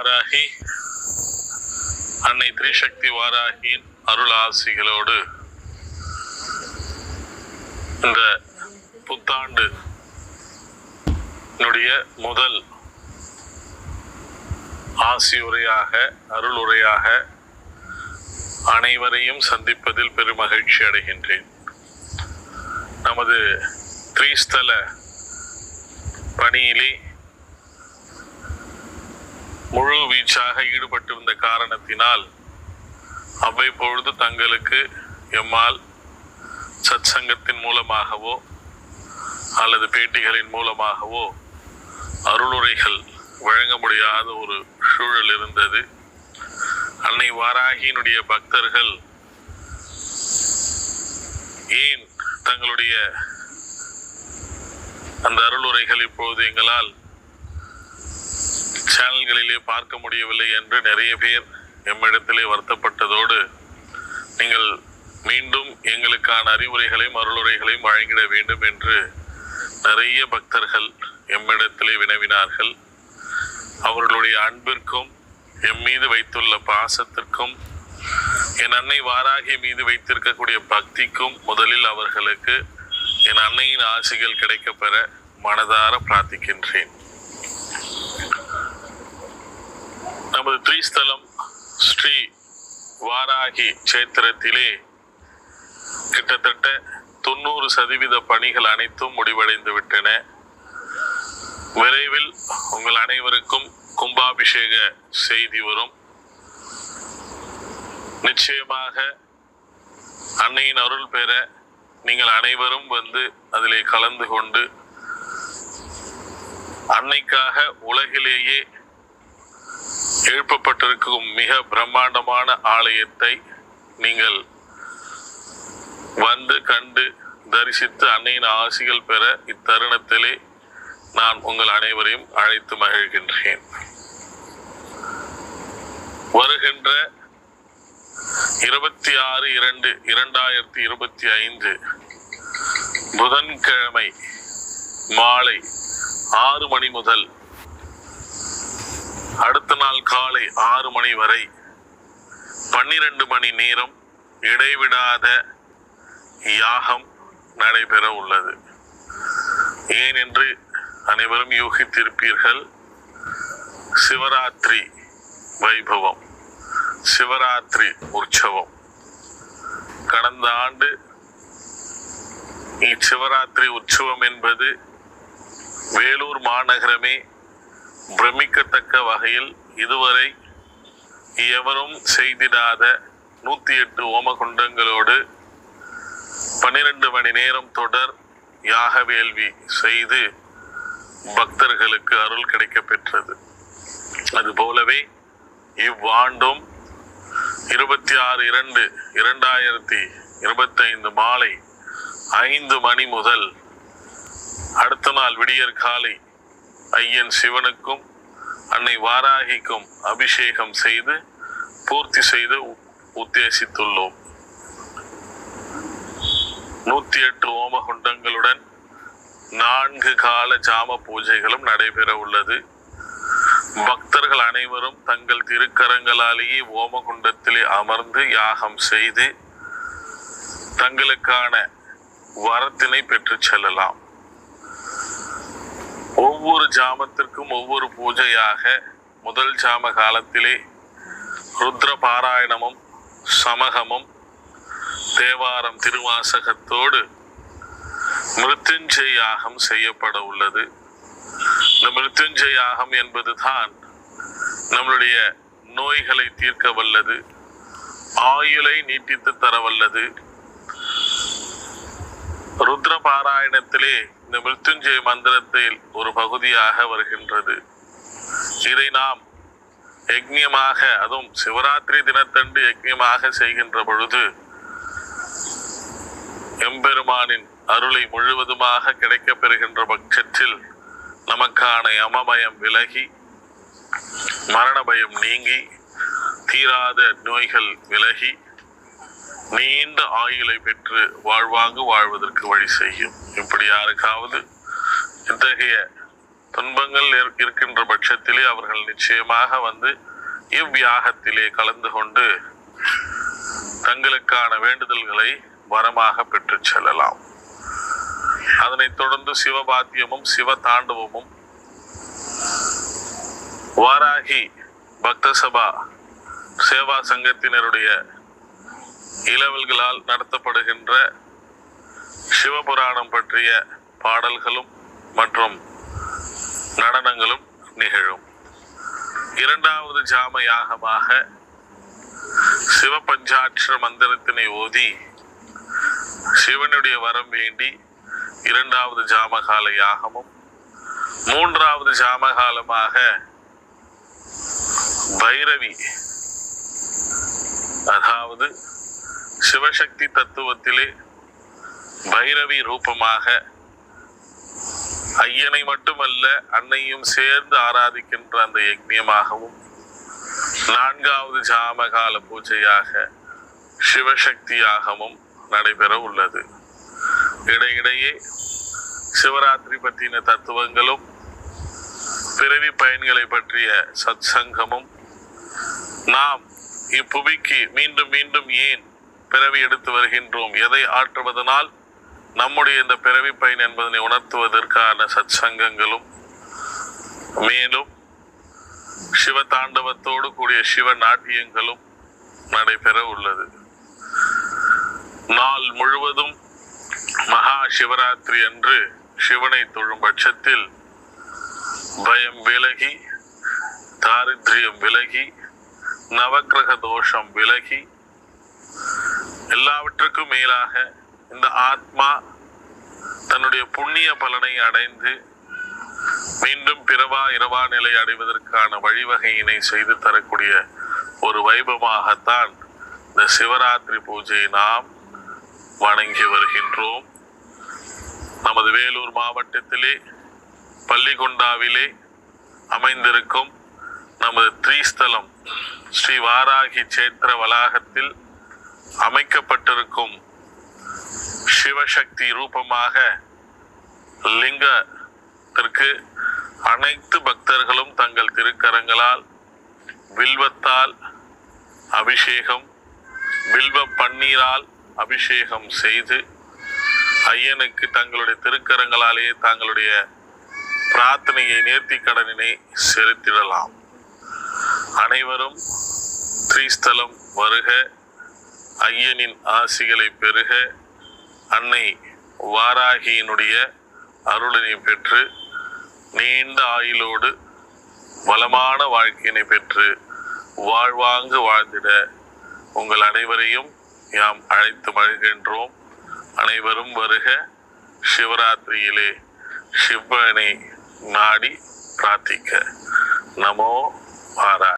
வாராகி. அன்னை திரிசக்தி வாராகியின் அருள் ஆசிகளோடு இந்த புத்தாண்டு முதல் ஆசி உரையாக அருள் உரையாக அனைவரையும் சந்திப்பதில் பெருமகிழ்ச்சி அடைகின்றேன். நமது திரிஸ்தல பணியிலே முழு வீச்சாக ஈடுபட்டிருந்த காரணத்தினால் அவ்வப்பொழுது தங்களுக்கு எம்மால் சத்சங்கத்தின் மூலமாகவோ அல்லது பேட்டிகளின் மூலமாகவோ அருளுரைகள் வழங்க முடியாத ஒரு சூழல் இருந்தது. அன்னை வாராகியினுடைய பக்தர்கள் ஏன் தங்களுடைய அந்த அருளுரைகள் இப்போது எங்களால் சேனல்களிலே பார்க்க முடியவில்லை என்று நிறைய பேர் எம்மிடத்திலே வருத்தப்பட்டதோடு நீங்கள் மீண்டும் எங்களுக்கான அறிவுரைகளையும் அருளுரைகளையும் வழங்கிட வேண்டும் என்று நிறைய பக்தர்கள் எம்மிடத்திலே வினவினார்கள். அவர்களுடைய அன்பிற்கும் எம் மீது வைத்துள்ள பாசத்திற்கும் என் அன்னை வாராகி மீது வைத்திருக்கக்கூடிய பக்திக்கும் முதலில் அவர்களுக்கு என் அன்னையின் ஆசைகள் கிடைக்கப்பெற மனதார பிரார்த்திக்கின்றேன். நமது திரிஸ்தலம் ஸ்ரீ வாராகி கஷேத்திரத்திலே கிட்டத்தட்ட தொண்ணூறு சதவீத பணிகள் அனைத்தும் முடிவடைந்து விட்டன. விரைவில் உங்கள் அனைவருக்கும் கும்பாபிஷேக செய்தி வரும். நிச்சயமாக அன்னையின் அருள் பெற நீங்கள் அனைவரும் வந்து அதிலே கலந்து கொண்டு அன்னைக்காக உலகிலேயே எழுப்பப்பட்டிருக்கும் மிக பிரம்மாண்டமான ஆலயத்தை நீங்கள் வந்து கண்டு தரிசித்து அன்னையின் ஆசிகள் பெற இத்தருணத்திலே நான் உங்கள் அனைவரையும் அழைத்து மகிழ்கின்றேன். வருகின்ற இருபத்தி ஆறு இரண்டு இரண்டாயிரத்தி இருபத்தி ஐந்து புதன்கிழமை மாலை ஆறு மணி முதல் அடுத்த நாள் காலை ஆறு மணி வரை பன்னிரண்டு மணி நேரம் இடைவிடாத யாகம் நடைபெற உள்ளது. ஏன் என்று அனைவரும் யூகித்திருப்பீர்கள். சிவராத்திரி வைபவம் சிவராத்திரி உற்சவம். கடந்த ஆண்டு இச்சிவராத்திரி உற்சவம் என்பது வேலூர் மாநகரமே பிரமிக்கத்தக்க வகையில் இதுவரை எவரும் செய்திடாத நூற்றி எட்டு ஓமகுண்டங்களோடு பன்னிரண்டு மணி நேரம் தொடர் யாக வேள்வி செய்து பக்தர்களுக்கு அருள் கிடைக்க பெற்றது. இவ்வாண்டும் இருபத்தி ஆறு இரண்டு இரண்டாயிரத்தி இருபத்தைந்து மாலை ஐந்து மணி முதல் அடுத்த நாள் விடியற் காலை ஐயன் சிவனுக்கும் அன்னை வாராகிக்கும் அபிஷேகம் செய்து பூர்த்தி செய்து உத்தேசித்துள்ளோம். நூத்தி எட்டு ஓமகுண்டங்களுடன் நான்கு கால ஜாம பூஜைகளும் நடைபெற உள்ளது. பக்தர்கள் அனைவரும் தங்கள் திருக்கரங்களாலேயே ஓமகுண்டத்திலே அமர்ந்து யாகம் செய்து தங்களுக்கான வரத்தினை பெற்றுச் செல்லலாம். ஒவ்வொரு ஜாமத்திற்கும் ஒவ்வொரு பூஜையாக முதல் ஜாம காலத்திலே ருத்ர பாராயணமும் சமகமும் தேவாரம் திருவாசகத்தோடு மிருத்யுஞ்சய யாகம் செய்யப்பட உள்ளது. இந்த மிருத்யுஞ்சய யாகம் என்பதுதான் நம்மளுடைய நோய்களை தீர்க்க வல்லது ஆயுளை நீட்டித்து தர வல்லது ருத்ர பாராயணத்திலே இந்த மிருத்யுஞ்சய மந்திரத்தில் ஒரு பகுதியாக வருகின்றது. இதை நாம் யக்ஞமாக அதுவும் சிவராத்திரி தினத்தன்று யக்ஞமாக செய்கின்ற பொழுது எம்பெருமானின் அருளை முழுவதுமாக கிடைக்கப் பெறுகின்ற பட்சத்தில் நமக்கான யமபயம் விலகி மரண பயம் நீங்கி தீராத நோய்கள் விலகி நீண்ட ஆயுளை பெற்று வாழ்வாங்கு வாழ்வதற்கு வழி செய்யும். இப்படி யாருக்காவது இத்தகைய துன்பங்கள் இருக்கின்ற பட்சத்திலே அவர்கள் நிச்சயமாக வந்து இவ்வியாகத்திலே கலந்து கொண்டு தங்களுக்கான வேண்டுதல்களை வரமாக பெற்று செல்லலாம். அதனைத் தொடர்ந்து சிவபாத்தியமும் சிவ தாண்டவமும் வாராகி பக்த சபா சேவா சங்கத்தினருடைய இளவல்களால் நடத்தப்படுகின்ற சிவபுராணம் பற்றிய பாடல்களும் மற்றும் நடனங்களும் நிகழும். இரண்டாவது ஜாம யாகமாக சிவபஞ்சாட்சர மந்திரத்தினை ஓதி சிவனுடைய வரம் வேண்டி இரண்டாவது ஜாமகால யாகமும் மூன்றாவது ஜாமகாலமாக பைரவி அதாவது சிவசக்தி தத்துவத்திலே பைரவி ரூபமாக ஐயனை மட்டுமல்ல அன்னையும் சேர்ந்து ஆராதிக்கின்ற அந்த யக்ஞமாகவும் நான்காவது ஜாமகால பூஜையாக சிவசக்தியாகவும் நடைபெற உள்ளது. இடையிடையே சிவராத்திரி பற்றின தத்துவங்களும் பிறவி பயன்களை பற்றிய சத்சங்கமும் நாம் இப்புவிக்கு மீண்டும் மீண்டும் ஏன் பிறவி எடுத்து வருகின்றோம். எதை ஆற்றுவதனால்? நம்முடைய இந்த பிறவி பயன் என்பதனை உணர்த்துவதற்கான சத்சங்கங்களும் மேலும் சிவ தாண்டவத்தோடு கூடிய சிவ நாட்டியங்களும் நடைபெற உள்ளது. நாள் முழுவதும் மகா சிவராத்திரி அன்று சிவனை தொழும் பட்சத்தில் பயம் விலகி தாரித்ரியம் விலகி நவக்கிரக தோஷம் விலகி எல்லாவற்றுக்கும் மேலாக இந்த ஆத்மா தன்னுடைய புண்ணிய பலனை அடைந்து மீண்டும் பிறவா இரவா நிலை அடைவதற்கான வழிவகையினை செய்து தரக்கூடிய ஒரு வைபவமாகத்தான் இந்த சிவராத்திரி பூஜையை நாம் வணங்கி வருகின்றோம். நமது வேலூர் மாவட்டத்திலே பள்ளிகொண்டாவிலே அமைந்திருக்கும் நமது த்ரீஸ்தலம் ஸ்ரீ வாராகி சேத்திர வளாகத்தில் அமைக்கப்பட்டிருக்கும் சிவசக்தி ரூபமாக லிங்கத்திற்கு அனைத்து பக்தர்களும் தங்கள் திருக்கரங்களால் வில்வத்தால் அபிஷேகம் வில்வ பன்னீரால் அபிஷேகம் செய்து ஐயனுக்கு தங்களுடைய திருக்கரங்களாலேயே தங்களுடைய பிரார்த்தனையை நேர்த்தி கடனினை செலுத்திடலாம். அனைவரும் ஸ்ரீஸ்தலம் வருக. ஐயனின் ஆசிகளை பெறுக அன்னை வாராகியினுடைய அருளினை பெற்று நீண்ட ஆயுளோடு வளமான வாழ்க்கையினை பெற்று வாழ்வாங்கு வாழ்ந்திட உங்கள் அனைவரையும் யாம் அழைத்து மகிழ்கின்றோம். அனைவரும் வருக. சிவராத்திரியிலே சிவனை நாடி பிரார்த்திக்க. நமோ வாரா